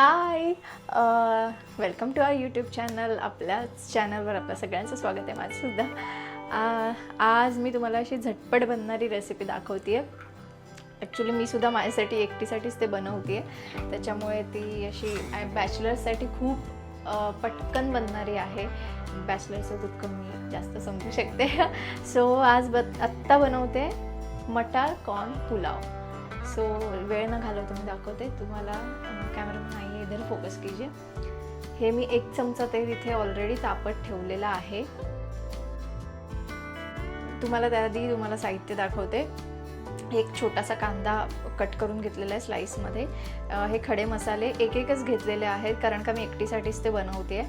Hi welcome to our YouTube channel आपल्याच चॅनलवर आपल्या सगळ्यांचं स्वागत आहे माझंसुद्धा. Uh, आज मी तुम्हाला अशी झटपट बनणारी रेसिपी दाखवते आहे ॲक्च्युली मी सुद्धा माझ्यासाठी एकटीसाठीच ते बनवते आहे त्याच्यामुळे ती अशी बॅचलर्ससाठी खूप uh, पटकन बनणारी आहे. बॅचलरचं दुःख मी जास्त समजू शकते. सो आज ब आत्ता बनवते मटार कॉर्न पुलाव. सो वेळ न घालव मी दाखवते. तुम्हाला कॅमेरा नाही आहे इधर फोकस कीजिए. हे मी एक चमचा तेल इथे ऑलरेडी तापत ठेवलेलं आहे. तुम्हाला त्याआधी तुम्हाला साहित्य दाखवते. एक छोटासा कांदा कट करून घेतलेला आहे स्लाईसमध्ये हे खडे मसाले एक एकच घेतलेले आहेत कारण का मी एकटीसाठीच ते बनवते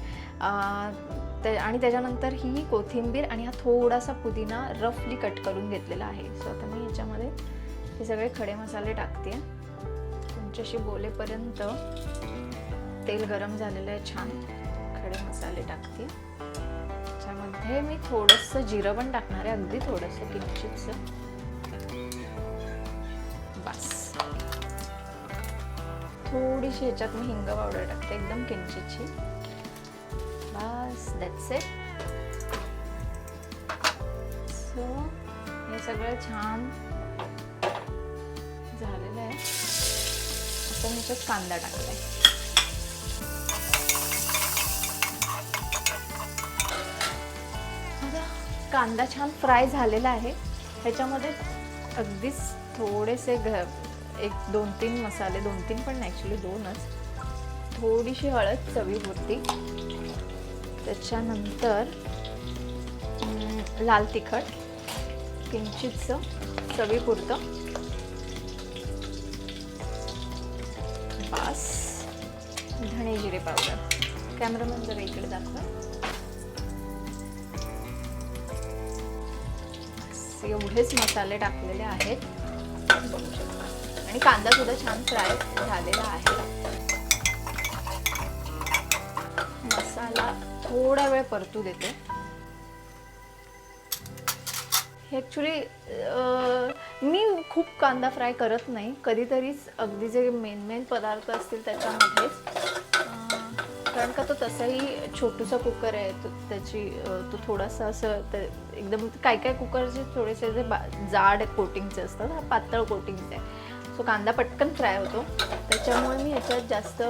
ते आणि त्याच्यानंतर ही कोथिंबीर आणि हा थोडासा पुदिना रफली कट करून घेतलेला आहे. सो आता मी याच्यामध्ये हे सगळे खडे मसाले टाकते तुमच्याशी बोलेपर्यंत तेल गरम झालेलं आहे छान. खडे मसाले टाकते. त्याच्यामध्ये मी थोडंसं जिरं पण टाकणार आहे अगदी थोडंसं किंचितचं बस. थोडीशी ह्याच्यात मी हिंग पावडर टाकते एकदम किंचितची बस दॅट्स इट सो हे सगळं छान झालेलं आहे. आता मी ह्याच्यात कांदा टाकला कांदा छान फ्राय झालेला आहे. ह्याच्यामध्ये अगदीच थोडेसे घ एक दोन तीन मसाले दोन तीन पण नाही ॲक्च्युली दोनच. थोडीशी हळद चवीपुरती त्याच्यानंतर लाल तिखट किंचितचं चवीपुरतं धणे जिरे पावडर. कॅमेरामॅन जरा इकडे दाखवा. एवढेच मसाले टाकलेले आहेत. बघू शकता आणि कांदा सुद्धा छान फ्राय झालेला आहे. मसाला थोडा वेळ परतू देते. ॲक्च्युली मी खूप कांदा फ्राय करत नाही. कधीतरीच अगदी जे मेन मेन पदार्थ असतील त्याच्यामध्येच. कारण का तो तसाही छोटूसा कुकर आहे तो त्याची तो थोडासा असं ते एकदम काय काय कुकरचे थोडेसे जे बा जाड कोटिंगचे असतात हा पातळ कोटिंगचे आहे. सो कांदा पटकन फ्राय होतो. त्याच्यामुळे मी ह्याच्यात जास्त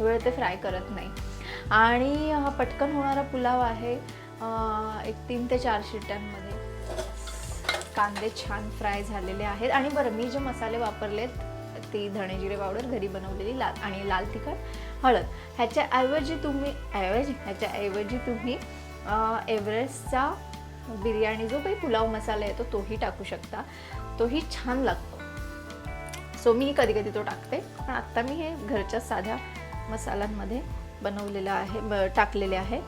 वेळ ते फ्राय करत नाही. आणि हा पटकन होणारा पुलाव आहे एक तीन ते चार शिट्ट्यांमध्ये कांदे छान फ्राय झालेले आहेत. आणि बरं मी जे मसाले वापरलेत ती धणे जिरे पावडर घरी बनवलेली लाल आणि लाल तिखट हळद. ह्याच्याऐवजी तुम्ही ऐवजी ह्याच्याऐवजी तुम्ही एव्हरेस्टचा बिर्याणी जो काही पुलाव मसाला येतो तोही टाकू शकता. तोही छान लागतो. सो मी कधी कधी तो टाकते. पण आत्ता मी हे घरच्या साध्या मसाल्यांमध्ये बनवलेलं आहे ब टाकलेले आहे.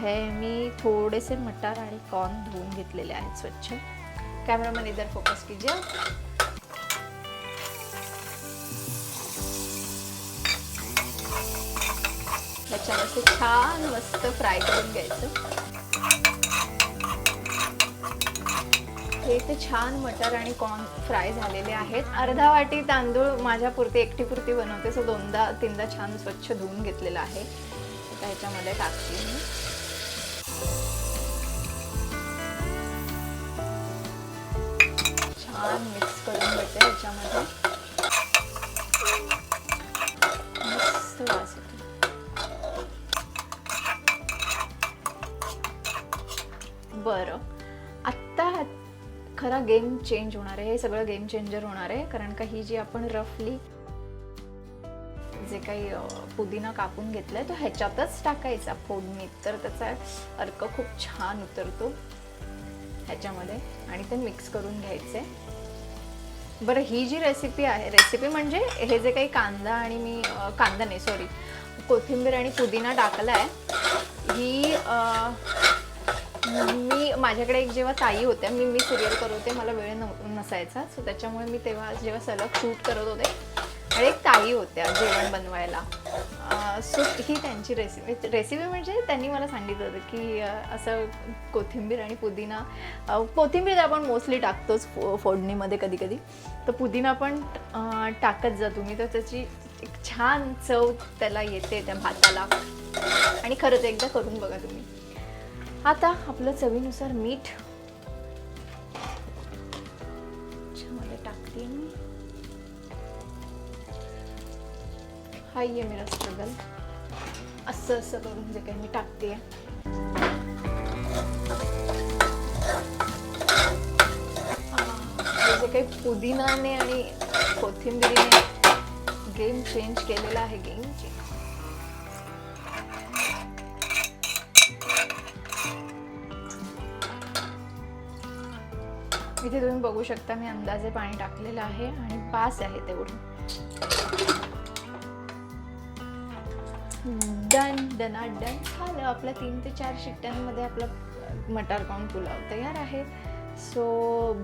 हे मी थोडेसे मटार आणि कॉर्न धुवून घेतलेले आहेत स्वच्छ. कॅमेरामन इधर फोकस कीजिए. याच्यावर असं छान मस्त फ्राय करून घ्यायचं. हे इथे छान मटर आणि कॉर्न फ्राय झालेले आहेत. अर्धा वाटी तांदूळ माझ्या पुरती एकटी पुरती बनवते सो दोनदा तीनदा छान स्वच्छ धुवून घेतलेलं आहे. आता ह्याच्यामध्ये टाकते मी. छान मिक्स करून घेते ह्याच्यामध्ये. गेम चेंज होणार आहे हे सगळं गेम चेंजर होणार आहे कारण का ही जी आपण रफली जे काही पुदिना कापून घेतलाय तो ह्याच्यातच टाकायचा फोडणीत. तर त्याचा अर्क खूप छान उतरतो ह्याच्यामध्ये आणि ते मिक्स करून घ्यायचे. बरं ही जी रेसिपी आहे रेसिपी म्हणजे हे जे काही कांदा आणि मी कांदा नाही सॉरी कोथिंबीर आणि पुदिना टाकला आहे ही मी माझ्याकडे एक जेव्हा ताई होत्या मी मी सिरियल करत होते मला वेळ नसायचा. सो त्याच्यामुळे मी तेव्हा जेव्हा सलग शूट करत होते आणि एक ताई होत्या जेवण बनवायला. सो ही त्यांची रेसिपी रेसिपी म्हणजे त्यांनी मला सांगितलं होतं की असं कोथिंबीर आणि पुदिना कोथिंबीर आपण मोस्टली टाकतोच फो फोडणीमध्ये कधी कधी तर पुदिना पण टाकत जा तुम्ही तर त्याची एक छान चव त्याला येते त्या भाताला. आणि खरंच एकदा करून बघा तुम्ही. आता आपलं चवीनुसार मीठ. ह्याच्यामध्ये टाकते मी. हा ये मेरा स्ट्रगल असं असं करून म्हणजे जे काही मी टाकते. जे काही पुदिनाने आणि कोथिंबिरीने गेम चेंज केलेला आहे गेम चेंज इथे तुम्ही बघू शकता मी अंदाजे पाणी टाकलेलं आहे आणि पास आहे तेवढं. डन डना डन. झालं. आपल्या तीन ते चार शिट्ट्यांमध्ये आपला मटार पाऊन पुलाव तयार आहे. सो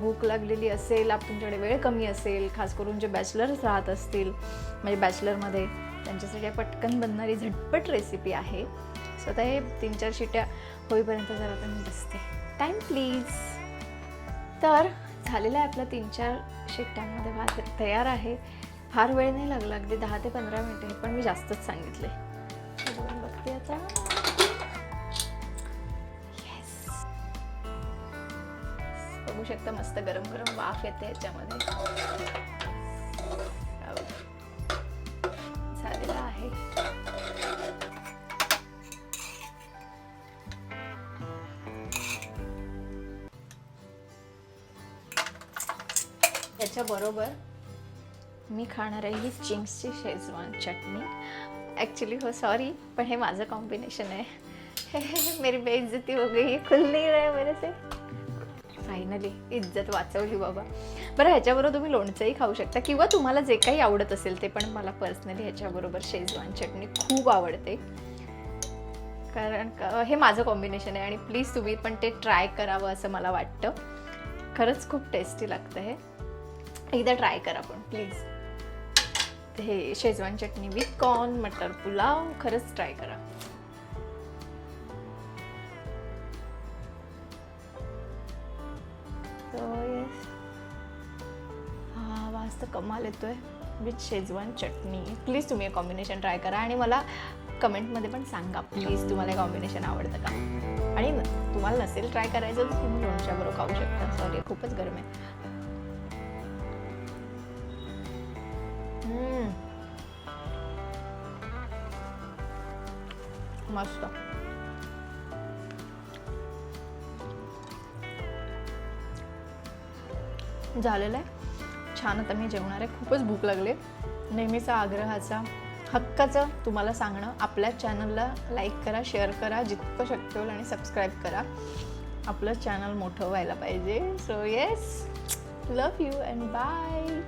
भूक लागलेली असेल आप तुमच्याकडे वेळ कमी असेल खास करून जे बॅचलर्स राहत असतील म्हणजे बॅचलरमध्ये त्यांच्यासाठी पटकन बनणारी झटपट रेसिपी आहे. सो आता हे तीन चार शिट्ट्या होईपर्यंत जरा आता मी बसते. टाईम प्लीज तर झालेला आहे आपला तीन चार शिट्ट्यांमध्ये भात तयार आहे. फार वेळ नाही लागला अगदी दहा ते पंधरा मिनिटे पण मी जास्तच सांगितले. बघते आता. बघू शकता मस्त गरम गरम वाफ येते याच्यामध्ये. याच्याबरोबर मी खाणार आहे ही चिंग्सची शेजवान चटणी. ॲक्च्युली हो सॉरी पण हे माझं कॉम्बिनेशन आहे. मेरी बेइज्जती हो गई खुल नाही मेरे से. फायनली इज्जत वाचवली बाबा. बरं ह्याच्याबरोबर तुम्ही लोणचंही खाऊ शकता किंवा तुम्हाला जे काही आवडत असेल ते पण मला पर्सनली ह्याच्याबरोबर शेजवान चटणी खूप आवडते. कारण हे माझं कॉम्बिनेशन आहे आणि प्लीज तुम्ही पण ते ट्राय करावं असं मला वाटतं. खरंच खूप टेस्टी लागतं हे. एकदा ट्राय करा पण प्लीज. हे Schezwan chutney with corn matar pulao खरंच ट्राय करा. हा वास तर कमाल येतोय विथ शेजवान चटणी. प्लीज तुम्ही हे कॉम्बिनेशन ट्राय करा आणि मला कमेंटमध्ये पण सांगा. प्लीज तुम्हाला कॉम्बिनेशन आवडतं का? आणि तुम्हाला नसेल ट्राय करायचं तर तुम्ही लोणच्याबरोबर खाऊ शकता. सॉरी खूपच गरम आहे. मस्त झालेलं आहे. छान आता मी जेवणार आहे. खूपच भूक लागले. नेहमीचा आग्रहाचा हक्काचं तुम्हाला सांगणं आपल्या चॅनलला लाईक करा शेअर करा जितकं शक्य होईल आणि सबस्क्राईब करा. आपलं चॅनल मोठं व्हायला पाहिजे. So yes love you and bye